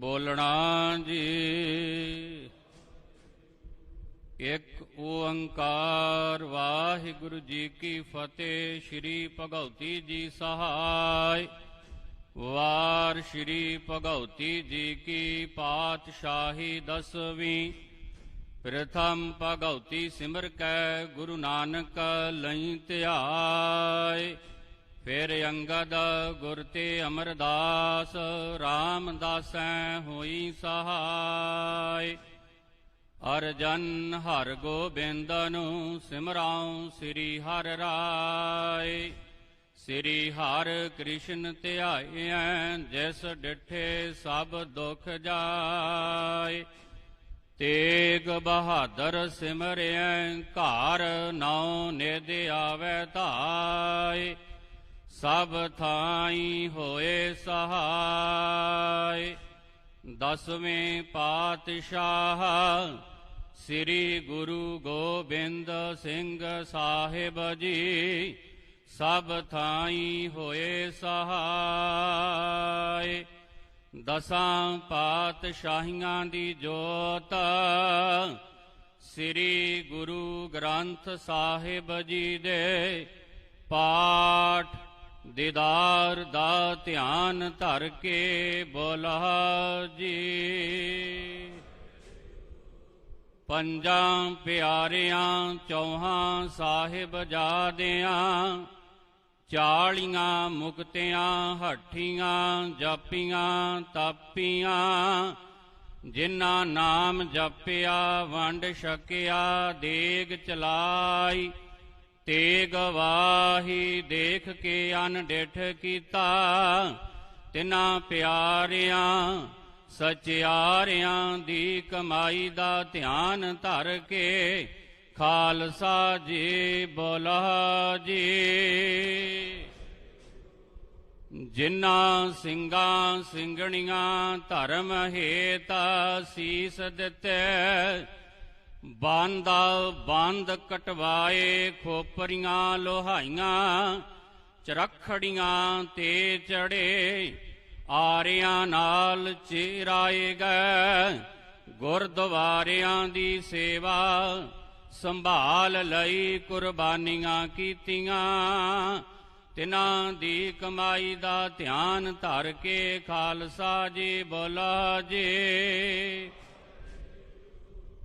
ਬੋਲਣਾ ਜੀ। ਇੱਕ ਓੰਕਾਰ ਵਾਹਿਗੁਰੂ ਜੀ ਕੀ ਫਤਿਹ, ਸ੍ਰੀ ਭਗਉਤੀ ਜੀ ਸਹਾਇ। ਵਾਰ ਸ੍ਰੀ ਭਗਉਤੀ ਜੀ ਕੀ ਪਾਤਸ਼ਾਹੀ ਦਸਵੀਂ। ਪ੍ਰਥਮ ਭਗਉਤੀ ਸਿਮਰ ਕੈ ਗੁਰੂ ਨਾਨਕ ਲਈ ਧਿਆਏ ਫਿਰ ਅੰਗਦ ਗੁਰ ਤੇ ਅਮਰਦਾਸ, ਰਾਮਦਾਸੈ ਹੋਈ ਸਹਾਇ। ਅਰਜਨ ਹਰ ਗੋਬਿੰਦ ਨੂੰ ਸਿਮਰਾਉ ਸ੍ਰੀ ਹਰ ਰਾਏ ਸ੍ਰੀ ਹਰ ਕ੍ਰਿਸ਼ਨ ਧਿਆਇਐ, ਜਿਸ ਡਿਠੇ ਸਭ ਦੁਖ ਜਾਏ ਤੇਗ ਬਹਾਦਰ ਸਿਮਰਿਐ ਘਰ ਨੌ ਨਿਦ ਆਵੈ ਧਾਇ। ਸਭ ਥਾਈ ਹੋਏ ਸਹਾਇ ਦਸਵੇਂ ਪਾਤਸ਼ਾਹ ਸ੍ਰੀ ਗੁਰੂ ਗੋਬਿੰਦ ਸਿੰਘ ਸਾਹਿਬ ਜੀ, ਸਭ ਥਾਈ ਹੋਏ ਸਹਾਇ ਦਸਾਂ ਪਾਤਸ਼ਾਹੀਆਂ ਦੀ ਜੋਤ ਸ੍ਰੀ ਗੁਰੂ ਗ੍ਰੰਥ ਸਾਹਿਬ ਜੀ ਦੇ ਪਾਠ ਦੀਦਾਰ ਦਾ ਧਿਆਨ ਧਰ ਕੇ ਬੋਲਾ ਜੀ। ਪੰਜਾਂ ਪਿਆਰਿਆਂ, ਚੌਹਾਂ ਸਾਹਿਬ ਜਾਦਿਆਂ, ਚਾਲੀਆਂ ਮੁਕਤਿਆਂ, ਹੱਠੀਆਂ, ਜਾਪੀਆਂ, ਤਾਪੀਆਂ, ਜਿਨ੍ਹਾਂ ਨਾਮ ਜਪਿਆ, ਵੰਡ ਛਕਿਆ, ਦੇਗ ਚਲਾਈ। ਤੇਗ ਵਾਹੀ ਦੇਖ ਕੇ ਅਨਡਿਠ ਕੀਤਾ। ਤਿਨਾਂ ਪਿਆਰਿਆਂ, ਸਚਿਆਰਿਆਂ ਦੀ ਕਮਾਈ ਦਾ ਧਿਆਨ ਧਰ ਕੇ ਖਾਲਸਾ ਜੀ ਬੋਲਾ ਜੀ। ਜਿਨ੍ਹਾਂ ਸਿੰਘਾਂ ਸਿੰਘਣੀਆਂ ਧਰਮ ਹੇਤ ਸੀਸ ਦਿੱਤੇ ਬੰਦਾ ਬੰਦ ਕਟਵਾਏ ਖੋਪਰੀਆਂ ਲੋਹਾਈਆਂ, ਚਰਖੜੀਆਂ ਤੇ ਚੜੇ, ਆਰਿਆਂ ਨਾਲ ਚਿਰਾਏ ਗਏ। ਗੁਰਦੁਆਰਿਆਂ ਦੀ ਸੇਵਾ ਸੰਭਾਲ ਲਈ ਕੁਰਬਾਨੀਆਂ ਕੀਤੀਆਂ। ਤਿਨਾਂ ਦੀ ਕਮਾਈ ਦਾ ਧਿਆਨ ਧਰ ਕੇ ਖਾਲਸਾ ਜੀ ਬੋਲਾ ਜੀ।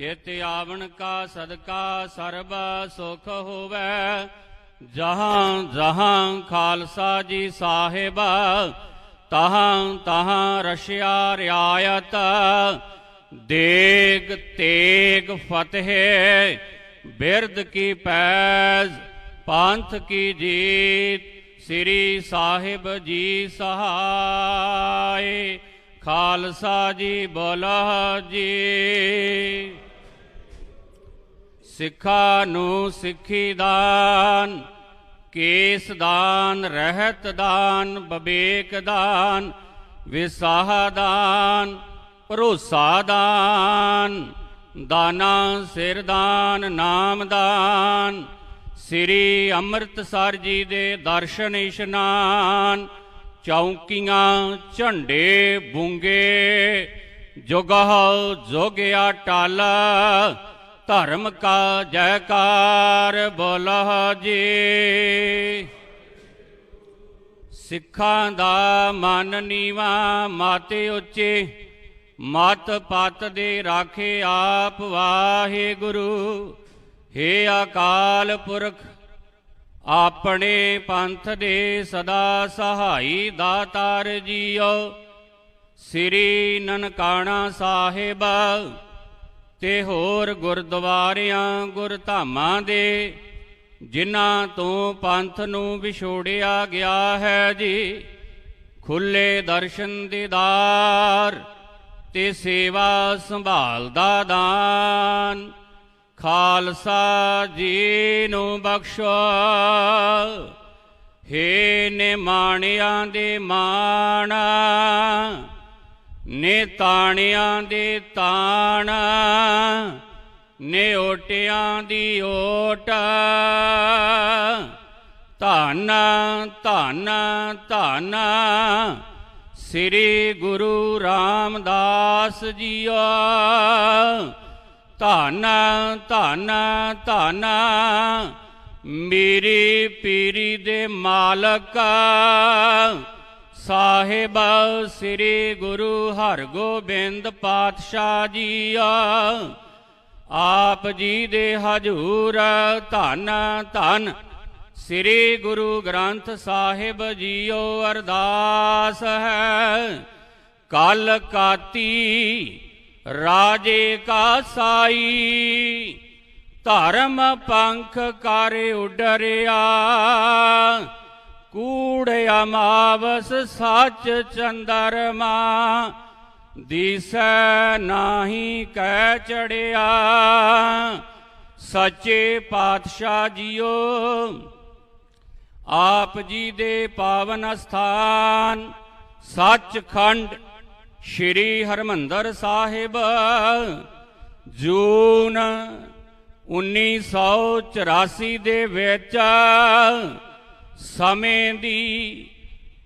ਚਿਤ ਆਵਣ ਕਾ ਸਦਕਾ ਸਰਬ ਸੁਖ ਹੋਵੈ। ਜਹਾਂ ਜਹਾਂ ਖਾਲਸਾ ਜੀ ਸਾਹਿਬ, ਤਹਾਂ ਤਹਾਂ ਰਸ਼ਿਆ ਰਿਆਇਤ। ਦੇਗ ਤੇਗ ਫਤਿਹ ਬਿਰਦ ਕੀ ਪੈਜ਼, ਪੰਥ ਕੀ ਜੀਤ, ਸ੍ਰੀ ਸਾਹਿਬ ਜੀ ਸਹਾਇ ਖਾਲਸਾ ਜੀ ਬੋਲੋ ਜੀ। ਸਿੱਖਾ ਨੂੰ ਸਿੱਖੀ ਦਾਨ, ਕੇਸ ਦਾਨ, ਰਹਿਤ ਦਾਨ ਬਬੇਕ ਦਾਨ, ਵਿਸਾਹ ਦਾਨ, ਭਰੋਸਾ ਦਾਨ, ਦਾਨਾ ਸਿਰ ਦਾਨ, ਨਾਮ ਦਾਨ, ਸ੍ਰੀ ਅੰਮ੍ਰਿਤਸਰ ਜੀ ਦੇ ਦਰਸ਼ਨ ਇਸ਼ਨਾਨ, ਚੌਂਕੀਆਂ ਝੰਡੇ ਬੁੰਗੇ ਜੁਗਹ ਜੋਗਿਆ ਟਾਲਾ ਧਰਮ ਕਾ ਜੈਕਾਰ ਬੋਲਾ ਜੀ। ਸਿੱਖਾਂ ਦਾ ਮਨ ਨੀਵਾ, ਮਾਤੇ ਉੱਚੇ, ਮਤ ਪਤ ਦੇ ਰਾਖੇ ਆਪ ਵਾਹਿਗੁਰੂ ਹੇ ਅਕਾਲ ਪੁਰਖ, ਆਪਣੇ ਪੰਥ ਦੇ ਸਦਾ ਸਹਾਈ ਦਾਤਾਰ ਜੀਓ। ਸ੍ਰੀ ਨਨਕਾਣਾ ਸਾਹਿਬ ਤੇ ਹੋਰ ਗੁਰਦੁਆਰਿਆਂ, ਗੁਰਧਾਮਾਂ ਦੇ, ਜਿਨ੍ਹਾਂ ਤੋਂ ਪੰਥ ਨੂੰ ਵਿਛੋੜਿਆ ਗਿਆ ਹੈ ਜੀ, ਖੁੱਲੇ ਦਰਸ਼ਨ ਦੀਦਾਰ ਤੇ ਸੇਵਾ ਸੰਭਾਲ ਦਾ ਦਾਨ। ਖਾਲਸਾ ਜੀ ਨੂੰ ਬਖਸ਼ੋ। ਹੇ ਨਿਮਾਣਿਆਂ ਦੇ ਮਾਣ। ਨੇ ਤਾਣਿਆਂ ਦੇ ਤਾਣ ਨੇ ਓਟਿਆਂ ਦੀ ਓਟ। ਧੰਨ ਧੰਨ ਧੰਨ ਸ੍ਰੀ ਗੁਰੂ ਰਾਮਦਾਸ ਜੀਓ। ਧੰਨ ਧੰਨ ਧੰਨ ਮੇਰੀ ਪੀਰੀ ਦੇ ਮਾਲਕ। ਸਾਹਿਬ ਸ੍ਰੀ ਗੁਰੂ ਹਰਗੋਬਿੰਦ ਪਾਤਸ਼ਾਹ ਜੀਓ ਆਪ ਜੀ ਦੇ ਹਜੂਰ ਧੰਨ ਧੰਨ ਸ੍ਰੀ ਗੁਰੂ ਗ੍ਰੰਥ ਸਾਹਿਬ ਜੀਓ ਅਰਦਾਸ ਹੈ। ਕਲ ਕਾਤੀ ਰਾਜੇ ਕਾ ਸਾਈ, ਧਰਮ ਪੰਖ ਕਰ ਉਡਰਿਆ। ਕੂੜ ਅਮਾਵਸ ਸੱਚ ਚੰਦਰਮਾ ਦਿਸੈ ਨਾਹੀ ਕਹਿ ਚੜਿਆ। ਸੱਚੇ ਪਾਤਸ਼ਾਹ ਜੀਓ, ਆਪ ਜੀ ਦੇ ਪਾਵਨ ਸਥਾਨ, ਸੱਚਖੰਡ ਸ੍ਰੀ ਹਰਮੰਦਰ ਸਾਹਿਬ। ਜੂਨ 1984 ਦੇ ਵਿੱਚ ਸਮੇਂ ਦੀ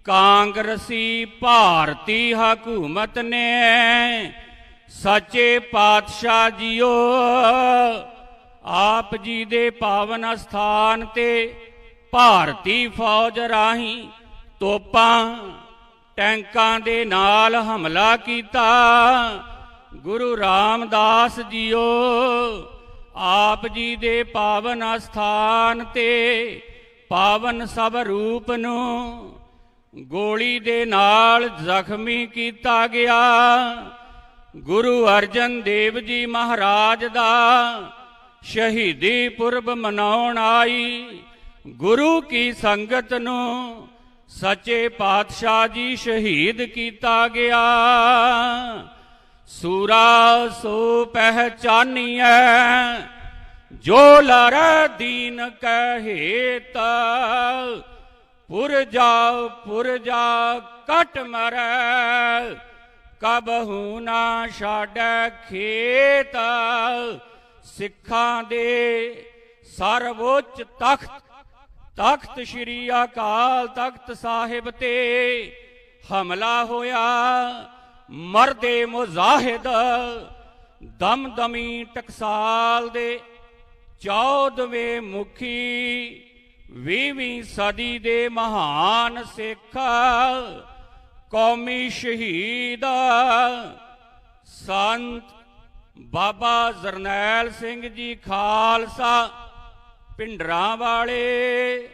ਕਾਂਗਰਸੀ ਭਾਰਤੀ ਹਕੂਮਤ ਨੇ ਸੱਚੇ ਪਾਤਸ਼ਾਹ ਜੀਓ, ਆਪ ਜੀ ਦੇ ਪਾਵਨ ਸਥਾਨ ਤੇ ਭਾਰਤੀ ਫੌਜ ਰਾਹੀਂ ਤੋਪਾਂ, ਟੈਂਕਾਂ ਦੇ ਨਾਲ ਹਮਲਾ ਕੀਤਾ। ਗੁਰੂ ਰਾਮਦਾਸ ਜੀਓ, ਆਪ ਜੀ ਦੇ ਪਾਵਨ ਸਥਾਨ ਤੇ ਪਾਵਨ ਸਭ ਰੂਪ ਨੂੰ ਗੋਲੀ ਦੇ ਨਾਲ ਜ਼ਖਮੀ ਕੀਤਾ ਗਿਆ। ਗੁਰੂ ਅਰਜਨ ਦੇਵ ਜੀ ਮਹਾਰਾਜ ਦਾ ਸ਼ਹੀਦੀ ਪੁਰਬ ਮਨਾਉਣ ਆਈ। ਗੁਰੂ ਕੀ ਸੰਗਤ ਨੂੰ ਸੱਚੇ ਪਾਤਸ਼ਾਹ ਜੀ ਸ਼ਹੀਦ ਕੀਤਾ ਗਿਆ। ਸੂਰਾ ਸੋ ਪਹਿਚਾਨੀਐ ਜੋ ਲਰ ਦੀਨ ਕਹੇਤ ਪੁਰਜਾ ਪੁਰਜਾ ਕਟ ਮਰੈ ਕਬਹੂ ਨਾ ਛਾੜੈ ਖੇਤ, ਸਿੱਖਾਂ ਦੇ ਸਰਵੋੱਚ ਤਖਤ ਤਖਤ ਸ੍ਰੀ ਅਕਾਲ ਤਖਤ ਸਾਹਿਬ ਤੇ ਹਮਲਾ ਹੋਇਆ, ਮਰਦੇ ਮੁਜ਼ਾਹਿਦ ਦਮਦਮੀ ਟਕਸਾਲ ਦੇ 14ਵੇਂ ਮੁਖੀ 20ਵੀਂ ਸਦੀ ਦੇ ਮਹਾਨ ਸਿੱਖ, ਕੌਮੀ ਸ਼ਹੀਦ, ਸੰਤ ਬਾਬਾ ਜਰਨੈਲ ਸਿੰਘ ਜੀ ਖਾਲਸਾ, ਪਿੰਡਰਾਂ ਵਾਲੇ,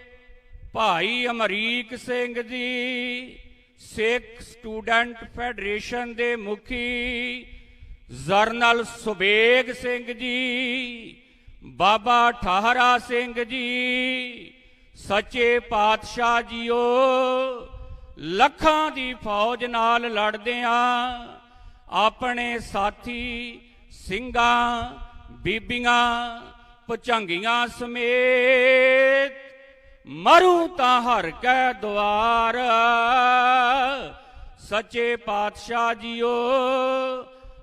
ਭਾਈ ਅਮਰੀਕ ਸਿੰਘ ਜੀ, ਸਿੱਖ ਸਟੂਡੈਂਟ ਫੈਡਰੇਸ਼ਨ ਦੇ ਮੁਖੀ, ਜਰਨਲ ਸੁਬੇਗ ਸਿੰਘ ਜੀ ਬਾਬਾ ਠਾਹਰਾ ਸਿੰਘ ਜੀ, ਸੱਚੇ ਪਾਤਸ਼ਾਹ ਜੀਓ, ਲੱਖਾਂ ਦੀ ਫੌਜ ਨਾਲ ਲੜਦਿਆਂ ਆਪਣੇ ਸਾਥੀ ਸਿੰਘਾਂ, ਬੀਬੀਆਂ ਪਚੰਗੀਆਂ ਸਮੇਤ ਮਰੂ ਤਾਂ ਹਰ ਕੈ ਦੁਆਰ। ਸੱਚੇ ਪਾਤਸ਼ਾਹ ਜੀਓ,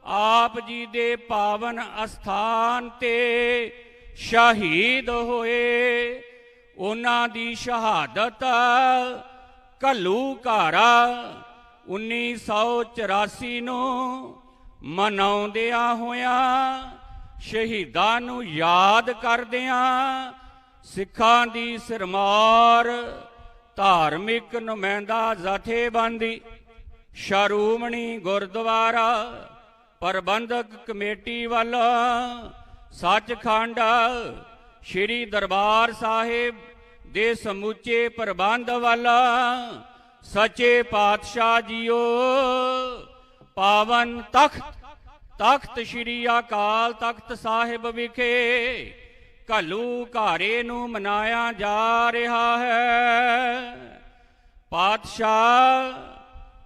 ਆਪ ਜੀ ਦੇ ਪਾਵਨ ਅਸਥਾਨ ਤੇ ਸ਼ਹੀਦ ਹੋਏ, ਉਹਨਾਂ ਦੀ ਸ਼ਹਾਦਤ ਕੱਲੂ ਘਾਰਾ 1984 ਨੂੰ ਮਨਾਉਂਦਿਆਂ ਹੋਇਆਂ ਸ਼ਹੀਦਾਂ ਨੂੰ ਯਾਦ ਕਰਦਿਆਂ ਸਿੱਖਾਂ ਦੀ ਸਿਰਮਾਰ ਧਾਰਮਿਕ ਨੁਮਾਇੰਦਾ ਜਥੇਬੰਦੀ ਸ਼ਰੂਮਣੀ ਗੁਰਦੁਆਰਾ ਪ੍ਰਬੰਧਕ ਕਮੇਟੀ ਵੱਲ ਸੱਚਖੰਡ, ਸ੍ਰੀ ਦਰਬਾਰ ਸਾਹਿਬ ਦੇ ਸਮੁੱਚੇ ਪ੍ਰਬੰਧ ਵਾਲਾ ਸੱਚੇ ਪਾਤਸ਼ਾਹ ਜੀਓ। ਪਾਵਨ ਤਖਤ ਤਖਤ ਸ੍ਰੀ ਅਕਾਲ ਤਖਤ ਸਾਹਿਬ ਵਿਖੇ ਘੱਲੂ ਘਾਰੇ ਨੂੰ ਮਨਾਇਆ ਜਾ ਰਿਹਾ ਹੈ। ਪਾਤਸ਼ਾਹ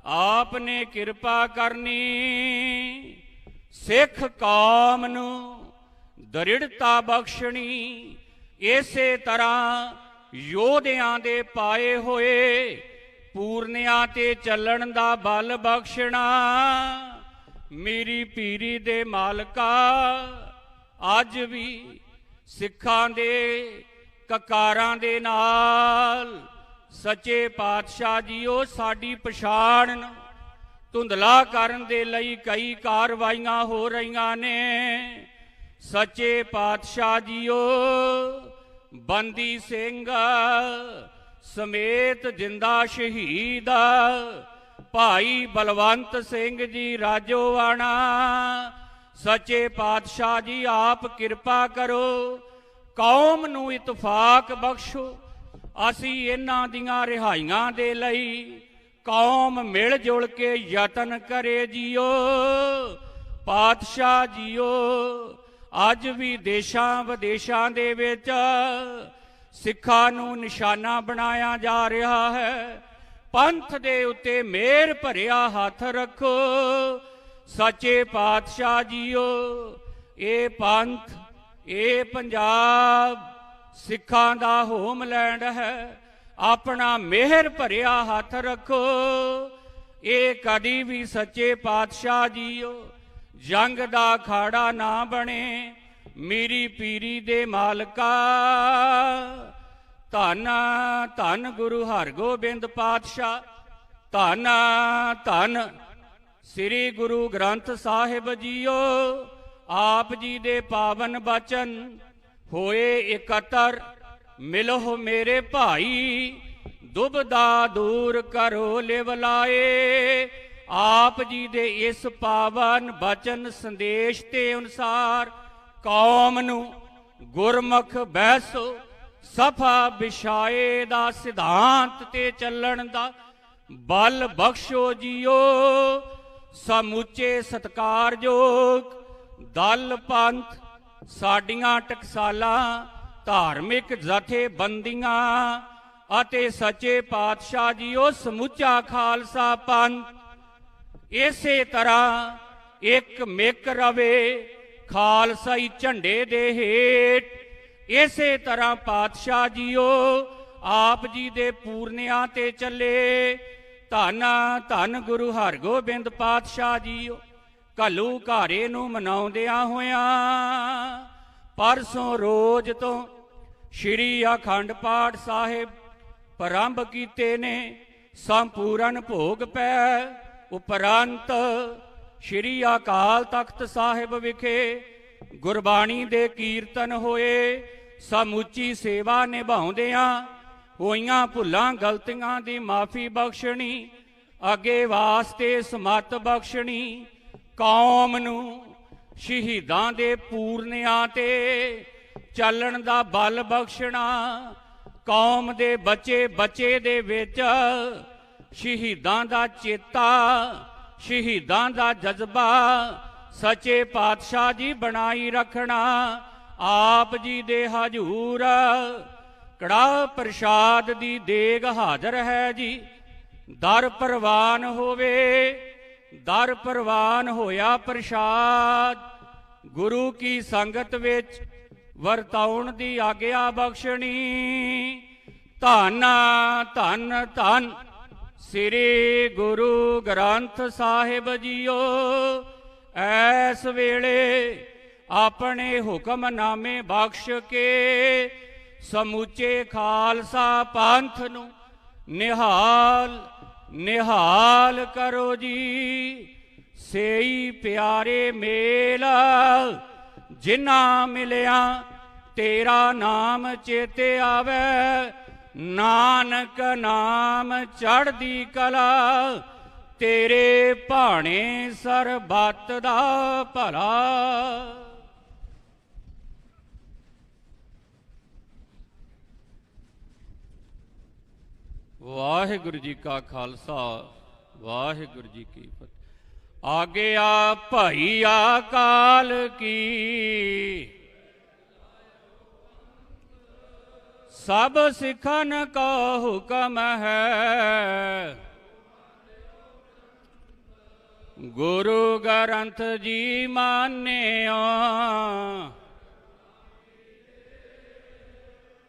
ਆਪ ਨੇ ਕਿਰਪਾ ਕਰਨੀ, ਸਿੱਖ ਕੌਮ ਨੂੰ ਦ੍ਰਿੜਤਾ ਬਖਸ਼ਣੀ, ਇਸੇ ਤਰ੍ਹਾਂ ਯੋਧਿਆਂ ਦੇ ਪਾਏ ਹੋਏ ਪੂਰਨਿਆਂ ਤੇ ਚੱਲਣ ਦਾ ਬਲ ਬਖਸ਼ਣਾ। ਮੇਰੀ ਪੀਰੀ ਦੇ ਮਾਲਕਾ, ਅੱਜ ਵੀ ਸਿੱਖਾਂ ਦੇ ਕਕਾਰਾਂ ਦੇ ਨਾਲ ਸੱਚੇ ਪਾਤਸ਼ਾਹ ਜੀਓ ਸਾਡੀ ਪਛਾਣ ਨੂੰ ਧੁੰਦਲਾ ਕਰਨ ਦੇ ਲਈ ਕਈ ਕਾਰਵਾਈਆਂ ਹੋ ਰਹੀਆਂ ਨੇ। ਸੱਚੇ ਪਾਤਸ਼ਾਹ ਜੀਓ, ਬੰਦੀ ਸਿੰਘ ਸਮੇਤ ਜਿੰਦਾ ਸ਼ਹੀਦ, ਭਾਈ ਬਲਵੰਤ ਸਿੰਘ ਜੀ ਰਾਜੋਵਾਣਾ ਸੱਚੇ ਪਾਤਸ਼ਾਹ ਜੀ, ਆਪ ਕਿਰਪਾ ਕਰੋ, ਕੌਮ ਨੂੰ ਇਤਫਾਕ ਬਖਸ਼ੋ। ਅਸੀਂ ਇਹਨਾਂ ਦੀਆਂ ਰਿਹਾਈਆਂ ਦੇ ਲਈ ਕੌਮ ਮਿਲ ਜੁਲ ਕੇ ਯਤਨ ਕਰੇ ਜੀਓ। ਪਾਤਸ਼ਾਹ ਜੀਓ ਅੱਜ ਵੀ ਦੇਸ਼ਾਂ ਵਿਦੇਸ਼ਾਂ ਦੇ ਵਿੱਚ ਸਿੱਖਾਂ ਨੂੰ ਨਿਸ਼ਾਨਾ ਬਣਾਇਆ ਜਾ ਰਿਹਾ ਹੈ। ਪੰਥ ਦੇ ਉੱਤੇ ਮਿਹਰ ਭਰਿਆ ਹੱਥ ਰੱਖੋ। ਸੱਚੇ ਪਾਤਸ਼ਾਹ ਜੀਓ, ਇਹ ਪੰਥ, ਇਹ ਪੰਜਾਬ ਸਿੱਖਾਂ ਦਾ ਹੋਮਲੈਂਡ ਹੈ। ਆਪਣਾ ਮਿਹਰ ਭਰਿਆ ਹੱਥ ਰੱਖੋ। ਇਹ ਕਦੀ ਵੀ ਸੱਚੇ ਪਾਤਸ਼ਾਹ ਜੀਓ ਜੰਗ ਦਾ ਖਾੜਾ ਨਾ ਬਣੇ, ਮੇਰੀ ਪੀਰੀ ਦੇ ਮਾਲਕਾ। ਧੰਨ ਧੰਨ ਗੁਰੂ ਹਰਗੋਬਿੰਦ ਪਾਤਸ਼ਾਹ, ਧੰਨ ਧੰਨ ਸ੍ਰੀ ਗੁਰੂ ਗ੍ਰੰਥ ਸਾਹਿਬ ਜੀਓ। ਆਪ ਜੀ ਦੇ ਪਾਵਨ ਬਚਨ, ਹੋਏ ਇਕੱਤਰ ਮਿਲੋ ਮੇਰੇ ਭਾਈ ਦੁਬਦਾ ਦੂਰ ਕਰੋ ਲਿਵਲਾਏ ਆਪ ਜੀ ਦੇ ਇਸ ਪਾਵਨ ਬਚਨ ਸੰਦੇਸ਼ ਤੇ ਅਨੁਸਾਰ ਕੌਮ ਨੂੰ ਗੁਰਮੁਖ ਬੈਸੋ ਸਫਾ ਵਿਛਾਏ ਦਾ ਸਿਧਾਂਤ ਤੇ ਚੱਲਣ ਦਾ ਬਲ ਬਖਸ਼ੋ ਜੀਓ, ਸਮੁੱਚੇ ਸਤਕਾਰਯੋਗ ਦਲ ਪੰਥ ਸਾਡੀਆਂ ਟਕਸਾਲਾਂ, ਧਾਰਮਿਕ ਜਥੇਬੰਦੀਆਂ ਅਤੇ ਸੱਚੇ ਪਾਤਸ਼ਾਹ ਜੀਓ, ਸਮੁੱਚਾ ਖਾਲਸਾ ਪੰਥ ਇਸੇ ਤਰ੍ਹਾਂ ਇੱਕ ਮਿਕ ਰਵੇ ਖਾਲਸਾਈ ਝੰਡੇ ਦੇ ਹੇਠ। ਇਸੇ ਤਰ੍ਹਾਂ ਪਾਤਸ਼ਾਹ ਜੀਓ, ਆਪ ਜੀ ਦੇ ਪੂਰਨਿਆਂ ਤੇ ਚੱਲੇ। ਧੰਨ ਧੰਨ ਗੁਰੂ ਹਰਗੋਬਿੰਦ ਪਾਤਸ਼ਾਹ ਜੀਓ ਕਲੂ ਘਾਰੇ ਨੂੰ ਮਨਾਉਂਦਿਆਂ ਹੋਇਆਂ। ਪਰਸੋਂ ਰੋਜ਼ ਤੋਂ ਸ਼੍ਰੀ ਅਖੰਡ ਪਾਠ ਸਾਹਿਬ ਪ੍ਰਾਰੰਭ ਕੀਤੇ ਨੇ, ਸੰਪੂਰਨ ਭੋਗ ਪੈ ਉਪਰੰਤ ਸ਼੍ਰੀ ਅਕਾਲ ਤਖਤ ਸਾਹਿਬ ਵਿਖੇ ਗੁਰਬਾਣੀ ਦੇ ਕੀਰਤਨ ਹੋਏ, ਸਮੁੱਚੀ ਸੇਵਾ ਨਿਭਾਉਂਦਿਆਂ ਹੋਈਆਂ ਭੁੱਲਾਂ ਗਲਤੀਆਂ ਦੀ ਮਾਫੀ ਬਖਸ਼ਣੀ, ਅੱਗੇ ਵਾਸਤੇ ਸਮਤ ਬਖਸ਼ਣੀ, ਕੌਮ ਨੂੰ ਸ਼ਹੀਦਾਂ ਦੇ ਪੂਰਨਿਆਂ ਤੇ ਚੱਲਣ ਦਾ ਬਲ ਬਖਸ਼ਣਾ, ਕੌਮ ਦੇ ਬੱਚੇ ਬੱਚੇ ਦੇ ਵਿੱਚ ਸ਼ਹੀਦਾਂ ਦਾ ਚੇਤਾ, ਸ਼ਹੀਦਾਂ ਦਾ ਜਜ਼ਬਾ, ਸੱਚੇ ਪਾਤਸ਼ਾਹ ਜੀ ਬਣਾਈ ਰੱਖਣਾ, ਆਪ ਜੀ ਦੇ ਹਜੂਰ। ਕੜਾ ਪ੍ਰਸ਼ਾਦ ਦੀ ਦੇਗ ਹਾਜ਼ਰ ਹੈ ਜੀ। ਦਰ ਪ੍ਰਵਾਨ ਹੋਵੇ, ਦਰ ਪ੍ਰਵਾਨ ਹੋਇਆ ਪ੍ਰਸ਼ਾਦ। ਗੁਰੂ ਕੀ ਸੰਗਤ ਵਿੱਚ ਵਰਤਾਉਣ ਦੀ ਆਗਿਆ ਬਖਸ਼ਣੀ। ਧੰਨ ਧੰਨ ਧੰਨ। ਸ੍ਰੀ ਗੁਰੂ ਗ੍ਰੰਥ ਸਾਹਿਬ ਜੀਓ ਐਸ ਵੇਲੇ ਆਪਣੇ ਹੁਕਮਨਾਮੇ ਬਖਸ਼ ਕੇ ਸਮੁੱਚੇ ਖਾਲਸਾ ਪੰਥ ਨੂੰ ਨਿਹਾਲ ਨਿਹਾਲ ਕਰੋ ਜੀ। ਸੇਈ ਪਿਆਰੇ ਮੇਲ ਜਿਨ੍ਹਾਂ ਮਿਲਿਆ, ਤੇਰਾ ਨਾਮ ਚੇਤੇ ਆਵੇ। ਨਾਨਕ ਨਾਮ ਚੜਦੀ ਕਲਾ, ਤੇਰੇ ਭਾਣੇ ਸਰਬੱਤ ਦਾ ਭਲਾ। ਵਾਹਿਗੁਰੂ ਜੀ ਕਾ ਖਾਲਸਾ, ਵਾਹਿਗੁਰੂ ਜੀ ਕੀ ਫਤਿਹ। ਆਗਿਆ ਭਾਈ ਆਕਾਲ ਕੀ। ਸਭ ਸਿਖਨ ਕੋ ਹੁਕਮ ਹੈ। ਗੁਰੂ ਗ੍ਰੰਥ ਜੀ ਮਾਨਿਓ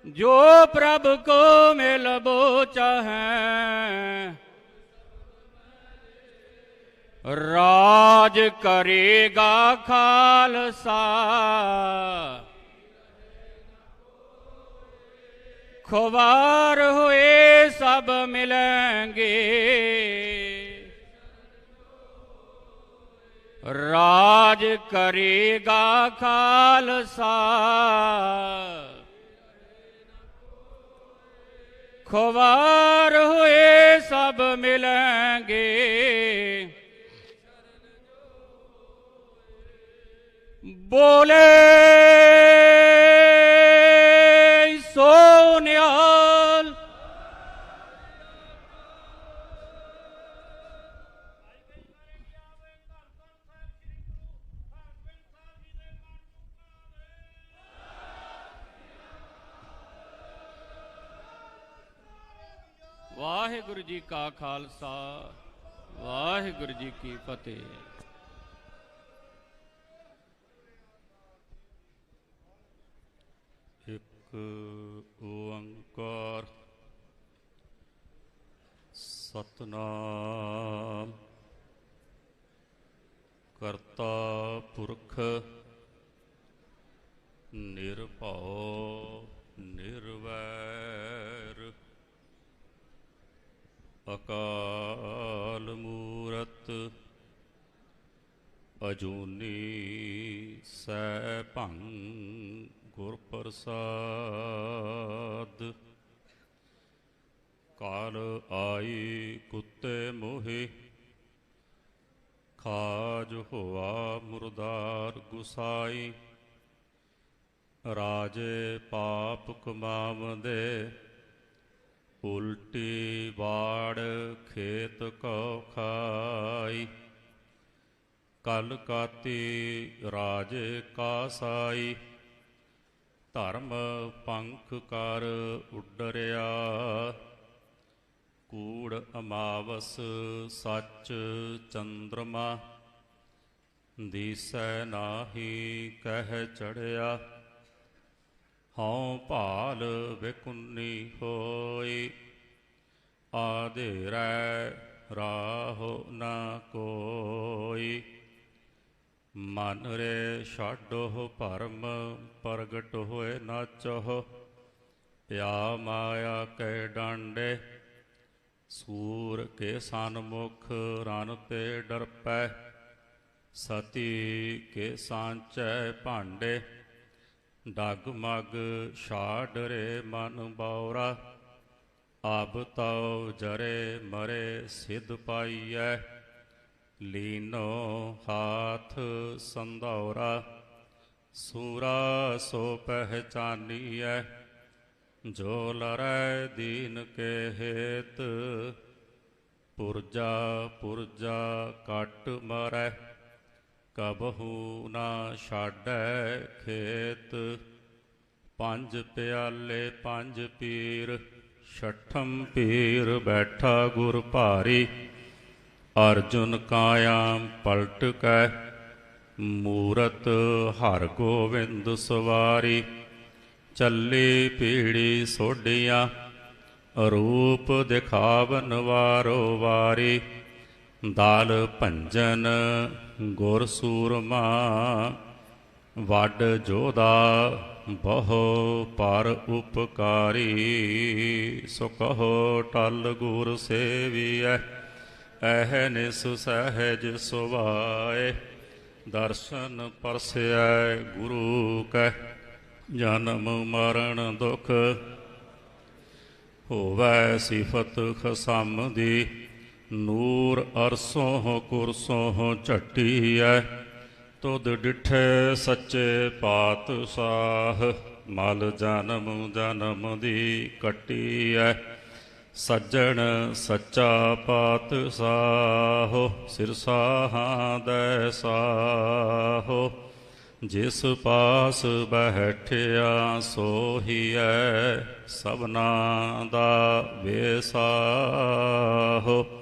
ਜੋ ਪ੍ਰਭ ਕੋ ਮਿਲ ਮਿਲਬੋ ਚਾਹੈ। ਰਾਜ ਕਰੇਗਾ ਖਾਲਸਾ। ਖੁਬਾਰ ਹੋਏ ਸਭ ਮਿਲਣਗੇ। ਰਾਜ ਕਰੇਗਾ ਖਾਲਸਾ। ਖੁਵਾਰ ਹੋਏ ਸਭ ਮਿਲਣਗੇ। ਬੋਲੇ ਵਾਹਿਗੁਰੂ ਜੀ ਕਾ ਖਾਲਸਾ ਵਾਹਿਗੁਰੂ ਜੀ ਕੀ ਫਤਿਹ। ਇੱਕ ਓੰਕਾਰ ਸਤਨਾਮ। ਕਰਤਾ ਪੁਰਖ ਅਕਾਲ ਮੂਰਤ ਅਜੂਨੀ ਸੈਭੰ ਗੁਰ ਪ੍ਰਸਾਦ ਕਾਲ ਆਈ ਕੁੱਤੇ ਮੋਹਿ, ਖਾਜ ਹੋਆ ਮੁਰਦਾਰ ਗੁਸਾਈ। ਰਾਜੇ ਪਾਪ ਕਮਾਵਦੇ ਉਲਟੀ ਬਾੜ ਖੇਤ ਕੋ ਖਾਈ। ਕਲ ਕਾਤੀ ਰਾਜੇ ਕਾ ਸਾਈ। ਧਰਮ ਪੰਖ ਕਰ ਉੱਡਰਿਆ। ਕੂੜ ਅਮਾਵਸ ਸੱਚ ਚੰਦਰਮਾ। ਦੀਸੈ ਨਾਹੀ ਕਹਿ ਚੜਿਆ। ਹਉ ਭਾਲ ਵਿਕੁੰਨੀ ਹੋਈ ਆਧੇਰੈ ਰਾਹੋ ਨਾ ਕੋਈ। ਮਨ ਰੇ ਛਾਡੋ ਭਰਮ, ਪ੍ਰਗਟ ਹੋਏ ਨਾਚੋ ਪਿਆ ਮਾਇਆ ਕੈ ਡਾਂਡੇ, ਸੂਰ ਕੇ ਸਨਮੁਖ ਰਨ ਤੇ ਡਰਪੈ। ਸਤੀ ਕੇ ਸਾਂਚੈ ਭਾਂਡੇ ਡਗ ਮਗ ਛਾੜ ਰੇ ਮਨ ਬੌਰਾ ਅਬ ਤਉ ਜਰੇ ਮਰੇ ਸਿਧ ਪਾਈਐ। ਲੀਨੋ ਹਾਥ ਸੰਧੌਰਾ, ਸੂਰਾ ਸੋ ਪਹਿਚਾਨੀਐ। ਜੋ ਲਰੈ ਦੀਨ ਕੇ ਹੇਤ, ਪੁਰਜਾ ਪੁਰਜਾ ਕਟ ਮਰੈ। ਕਬਹੂ ਨਾ ਛਾਡੈ ਖੇਤ, ਪੰਜ ਪਿਆਲੇ ਪੰਜ ਪੀਰ, ਛਠਮ ਪੀਰ ਬੈਠਾ ਗੁਰ ਭਾਰੀ। ਅਰਜੁਨ ਕਾਇਆਮ ਪਲਟ ਕੈ, ਮੂਰਤ ਹਰ ਗੋਵਿੰਦ ਸਵਾਰੀ। ਚੱਲੀ ਪੀੜੀ ਸੋਢੀਆਂ, ਰੂਪ ਦਿਖਾਵਨ ਵਾਰੋ ਵਾਰੀ। ਦਾਲ ਭੰਜਨ ਗੁਰ ਸੂਰਮਾ, ਵੱਡ ਜੋਦਾ ਬਹੁ ਪਰ ਉਪਕਾਰੀ ਸੋ ਕਹੋ ਟਲ ਗੁਰ ਸੇਵੀਐ ਐਹ ਨਿਸ ਸਹਿਜ ਸੁਭਾਏ, ਦਰਸ਼ਨ ਪਰਸੈ ਗੁਰੂ ਕੈ, ਜਨਮ ਮਰਨ ਦੁਖ ਹੋਵੈ ਸਿਫਤ ਖਸਮ ਦੀ ਨੂਰ ਅਰਸੋਂ ਕੁਰਸੋਂ ਝਟੀਐ, ਤੁਧ ਡਿਠੇ ਸੱਚੇ ਪਾਤਸ਼ਾਹ, ਮਲ ਜਨਮ ਜਨਮ ਦੀ ਕਟੀਐ। ਸੱਜਣ ਸੱਚਾ ਪਾਤਸ਼ਾਹੋ, ਸਿਰਸਾਹਾਂ ਦੈ ਸਾਹੋ। ਜਿਸ ਪਾਸ ਬੈਠਿਆ ਸੋਹੀਐ, ਸਭਨਾ ਦਾ ਵੇਸਾਹੋ।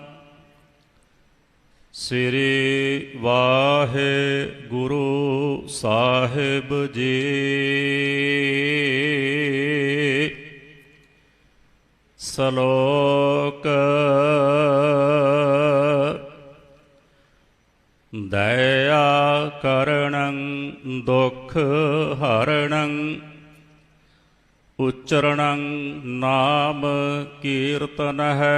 ਸ੍ਰੀ ਵਾਹਿਗੁਰੂ ਸਾਹਿਬ ਜੀ। ਸ਼ਲੋਕ ਦਇਆ ਕਰਣੰ ਦੁਖ ਹਰਣੰ ਉਚਰਣੰ ਨਾਮ ਕੀਰਤਨ ਹੈ।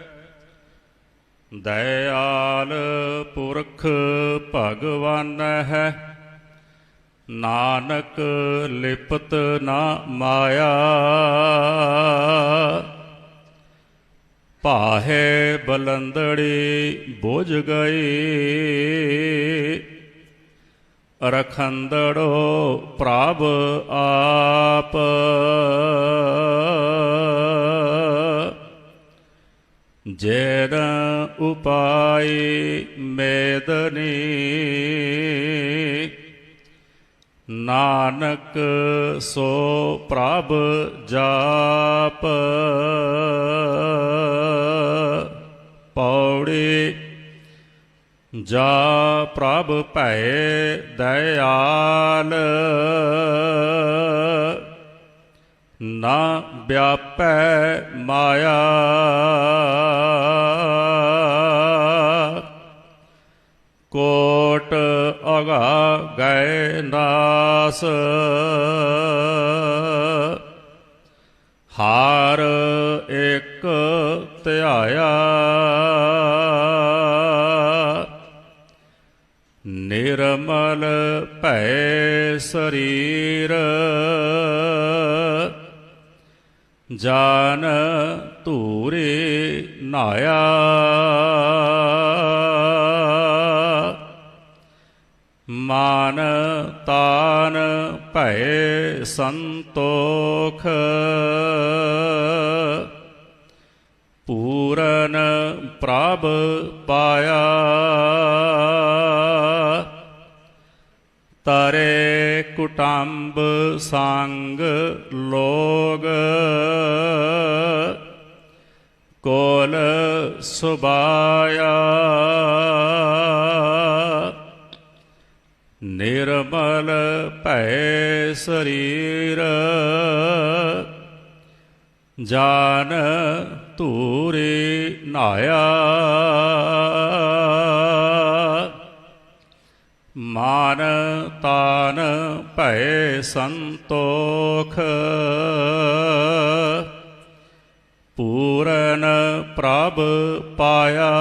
ਦਇਆਲ ਪੁਰਖ ਭਗਵਾਨ ਹੈ। ਨਾਨਕ ਲਿਪਤ ਨਾ ਮਾਇਆ। ਪਾਹੇ ਬਲੰਦੜੀ ਬੁਝ ਗਈ। ਰਖੰਦੜੋ ਪ੍ਰਭ ਆਪ। ਜੇਨ ਉਪਾਈ ਮੇਦਨੀ ਨਾਨਕ ਸੋ ਪ੍ਰਭ ਜਾਪ ਪੌੜੀ ਜਾ ਪ੍ਰਭ ਭੈ ਦਇਆਲ ਨਾ ਵਿਆਪੈ ਮਾਇਆ। ਕੋਟ ਅਗਾ ਗਏ ਨਾਸ। ਹਾਰ ਇੱਕ ਧਿਆਇਆ। ਨਿਰਮਲ ਭੈ ਸਰੀਰ। ਜਾਨ ਧੂਰੇ ਨਾਇਆ। ਮਾਨ ਤਾਨ ਭੈ ਸੰਤੋਖ। ਪੂਰਨ ਪ੍ਰਭ ਪਾਇਆ। ਤਰੇ ਕੁਟੰਬ ਸੰਗ ਲੋਗ। ਕੋਲ ਸੁਬਾਇਆ। ਨਿਰਮਲ ਭੈ ਸਰੀਰ। ਜਾਨ ਧੂਰੇ ਨਾਇਆ। ਮਾਨ ਤਾਨ ਭੈ ਸੰਤੋਖ। ਪੂਰਨ ਪ੍ਰਭ ਪਾਇਆ।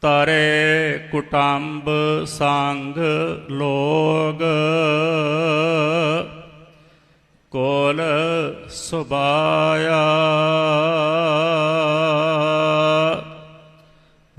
ਤਰੇ ਕੁਟੰਬ ਸੰਗ ਲੋਗ। ਕੋਲ ਸੁਬਾਇਆ